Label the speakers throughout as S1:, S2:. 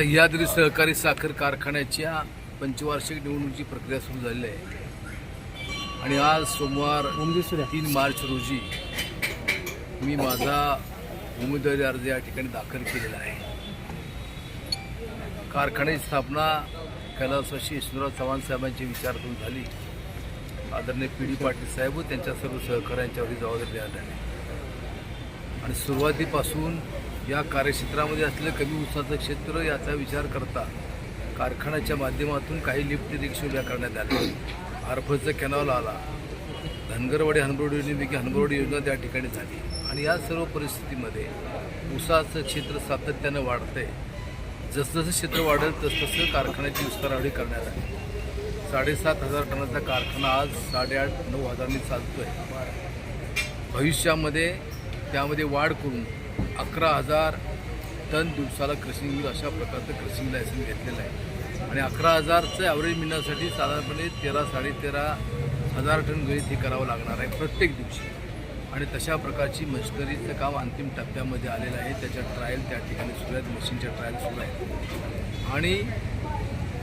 S1: सह्याद्री सहकारी साखर कारखान्याच्या पंचवार्षिक निवडणुकीची प्रक्रिया सुरू झालेली आहे. आणि आज सोमवार तीन मार्च रोजी मी माझा उमेदवारी अर्ज या ठिकाणी दाखल केलेला आहे. कारखान्याची स्थापना कैलासवासी यशवंतराव चव्हाण साहेबांची विचारातून झाली. आदरणीय पी डी पाटील साहेब व त्यांच्या सर्व सहकाऱ्यांच्यावर ही जबाबदारी देण्यात आली. आणि सुरुवातीपासून या कार्यक्षेत्रामध्ये असलेलं कमी उत्साहाचं क्षेत्र याचा विचार करता कारखान्याच्या माध्यमातून काही लिफ्ट रिक्षा उभ्या करण्यात आल्या आरफळचं कॅनॉल आला. धनगरवाडी हनबरोड योजनेपैकी हनबरोड योजना त्या ठिकाणी झाली. आणि या सर्व परिस्थितीमध्ये उसाचं क्षेत्र सातत्यानं वाढतंय. जसजसं क्षेत्र वाढेल तसतसं कारखान्याची विस्तारावडी करण्यात आली. साडेसात हजार टनाचा कारखाना आज साडेआठ नऊ हजारांनी चालतो आहे भविष्यामध्ये त्यामध्ये वाढ करून अकरा हजार टन दिवसाला क्रशिंग होईल अशा प्रकारचं क्रशिंग लायसन्स घेतलेलं आहे. आणि अकरा हजारचं ॲव्हरेज मिळण्यासाठी साधारणपणे तेरा साडेतेरा हजार टन गळीत हे करावं लागणार आहे प्रत्येक दिवशी. आणि तशा प्रकारची मशिनरीचं काम अंतिम टप्प्यामध्ये आलेलं आहे. त्याच्या ट्रायल त्या ठिकाणी सुरू आहेत. मशीनच्या ट्रायल सुरू आहेत. आणि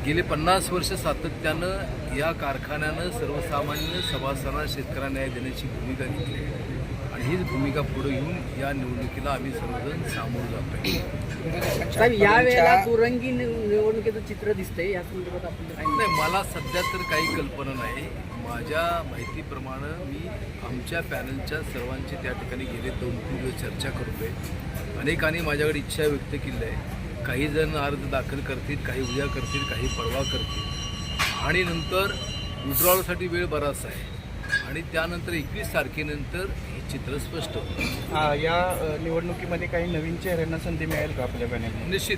S1: गेले पन्नास वर्ष सातत्यानं या कारखान्यानं सर्वसामान्य सभासदांना शेतकऱ्यांना न्याय देण्याची भूमिका घेतली आहे. हीच भूमिका पुढे घेऊन या निवडणुकीला आम्ही सर्वजण सामोरं जातोय.
S2: यावेळेला निव- निवडणुकीचं चित्र दिसतंय या संदर्भात आपण
S1: नाही मला सध्या तर काही कल्पना नाही. माझ्या माहितीप्रमाणे मी आमच्या पॅनलच्या सर्वांची त्या ठिकाणी गेले दोन तीन दिवस चर्चा करतोय. अनेकांनी माझ्याकडे इच्छा व्यक्त केली आहे. काही जण अर्ज दाखल करतील काही उद्या करतील काही परवा करतील. आणि नंतर विड्रॉलसाठी वेळ बराचसा आहे. आणि त्यानंतर एकवीस तारखेनंतर हे चित्र स्पष्ट
S3: आ, या निवडणुकीमध्ये काही नवीन चेहऱ्यांना संधी मिळेल का आपल्या पॅनेलमध्ये?
S1: निश्चित